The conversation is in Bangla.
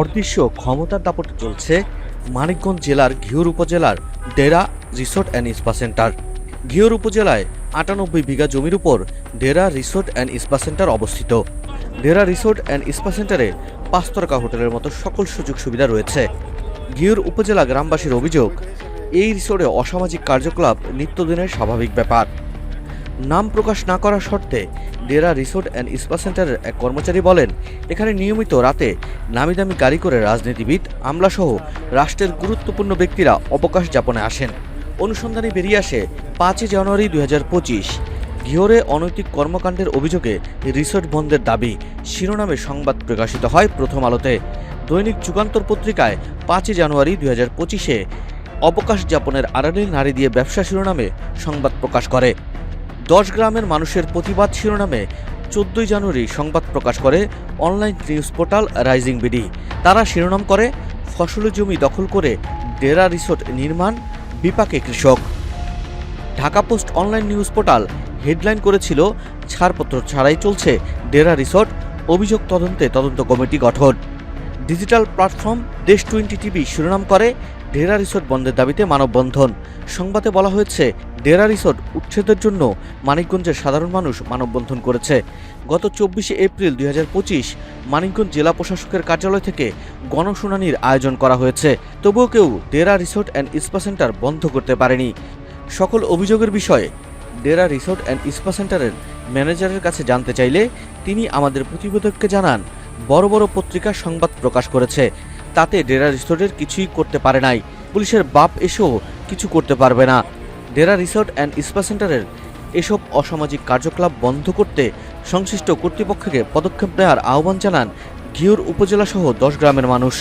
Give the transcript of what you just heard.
অদৃশ্য ক্ষমতার দাপটে চলছে মানিকগঞ্জ জেলার ঘিওর উপজেলার Dera resort and spa centre. Ghior উপজেলায় আটানব্বই বিঘা জমির উপর Dera resort and spa centre অবস্থিত। ডেরা রিসোর্ট অ্যান্ড স্পা সেন্টারে পাঁচতরকা হোটেলের মতো সকল সুযোগ সুবিধা রয়েছে। ঘিওর উপজেলা গ্রামবাসীর অভিযোগ, এই রিসোর্টে অসামাজিক কার্যকলাপ নিত্যদিনের স্বাভাবিক ব্যাপার। নাম প্রকাশ না করার শর্তে ডেরা রিসোর্ট অ্যান্ড স্পা সেন্টারের এক কর্মচারী বলেন, এখানে নিয়মিত রাতে নামি দামি গাড়ি করে রাজনীতিবিদ, আমলাসহ রাষ্ট্রের গুরুত্বপূর্ণ ব্যক্তিরা অবকাশ যাপনে আসেন। অনুসন্ধানে বেরিয়ে আসে পাঁচই জানুয়ারি দুই হাজার পঁচিশ। ঘিওরে অনৈতিক কর্মকাণ্ডের অভিযোগে রিসোর্ট বন্ধের দাবি শিরোনামে সংবাদ প্রকাশিত হয় প্রথম আলোতে। দৈনিক যুগান্তর পত্রিকায় পাঁচই জানুয়ারি দুই হাজার পঁচিশে অবকাশ যাপনের আড়ালে নারী দিয়ে ব্যবসা শিরোনামে সংবাদ প্রকাশ করে। দশ গ্রামের মানুষের প্রতিবাদ শিরোনামে চোদ্দই জানুয়ারি সংবাদ প্রকাশ করে online news portal rising BD. তারা শিরোনাম করে, ফসলি জমি দখল করে ডেরা রিসোর্ট নির্মাণ, বিপাকে কৃষক। Dhaka post online news portal headline করেছিল, ছাড়পত্র ছাড়াই চলছে ডেরা রিসোর্ট, অভিযোগ তদন্তে তদন্ত কমিটি গঠন। Digital platform Desh twenty TV শিরোনাম করে ডেরা রিসোর্ট বন্ধের দাবিতে মানববন্ধন। সংবাদে বলা হয়েছে, ডেরা রিসোর্ট উচ্ছেদের জন্য মানিকগঞ্জের সাধারণ মানুষ মানববন্ধন করেছে। গত চব্বিশে এপ্রিল দু হাজার পঁচিশ মানিকগঞ্জ জেলা প্রশাসকের কার্যালয় থেকে গণশুনানির আয়োজন করা হয়েছে। তবুও কেউ Dera resort and spa centre বন্ধ করতে পারেনি। সকল অভিযোগের বিষয়ে ডেরা রিসোর্ট অ্যান্ড স্পা সেন্টারের ম্যানেজারের কাছে জানতে চাইলে তিনি আমাদের প্রতিবেদককে জানান। বড় বড় পত্রিকা সংবাদ প্রকাশ করেছে। তাতে ডেরা রিসোর্টের কিছুই করতে পারে নাই। পুলিশের বাপ এসেও কিছু করতে পারবে না। ডেরা রিসোর্ট অ্যান্ড স্পা সেন্টারের এসব অসামাজিক কার্যকলাপ বন্ধ করতে সংশ্লিষ্ট কর্তৃপক্ষকে পদক্ষেপ নেওয়ার আহ্বান জানান ঘিওর উপজেলাসহ দশ গ্রামের মানুষ।